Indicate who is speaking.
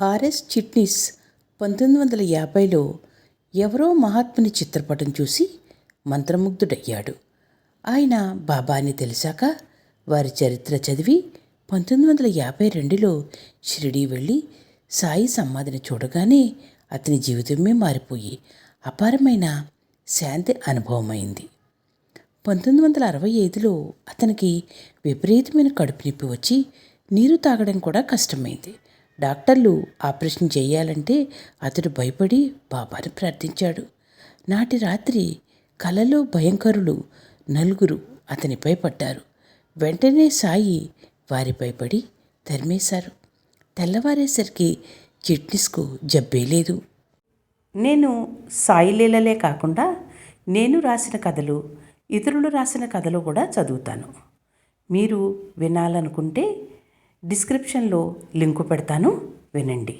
Speaker 1: RS Chitnis పంతొమ్మిది వందల యాభైలో ఎవరో మహాత్ముని చిత్రపటం చూసి మంత్రముగ్ధుడయ్యాడు. ఆయన బాబా అని తెలిసాక వారి చరిత్ర చదివి పంతొమ్మిది వందల యాభై రెండులో షిరిడీ వెళ్ళి సాయి సమాధిని చూడగానే అతని జీవితమే మారిపోయి అపారమైన శాంతి అనుభవమైంది. పంతొమ్మిది వందల అరవై ఐదులో అతనికి విపరీతమైన కడుపు నొప్పి వచ్చి నీరు తాగడం కూడా కష్టమైంది. డాక్టర్లు ఆపరేషన్ చేయాలంటే అతడు భయపడి బాబాను ప్రార్థించాడు. నాటి రాత్రి కలలో భయంకరులు నలుగురు అతనిపై పడ్డారు. వెంటనే సాయి వారిపై పడి తరిమేశారు. తెల్లవారేసరికి చిట్నీస్కు జబ్బే లేదు. నేను సాయి లీలలే కాకుండా నేను రాసిన కథలు ఇతరులు రాసిన కథలు కూడా చదువుతాను. మీరు వినాలనుకుంటే డిస్క్రిప్షన్లో లింకు పెడతాను. వినండి.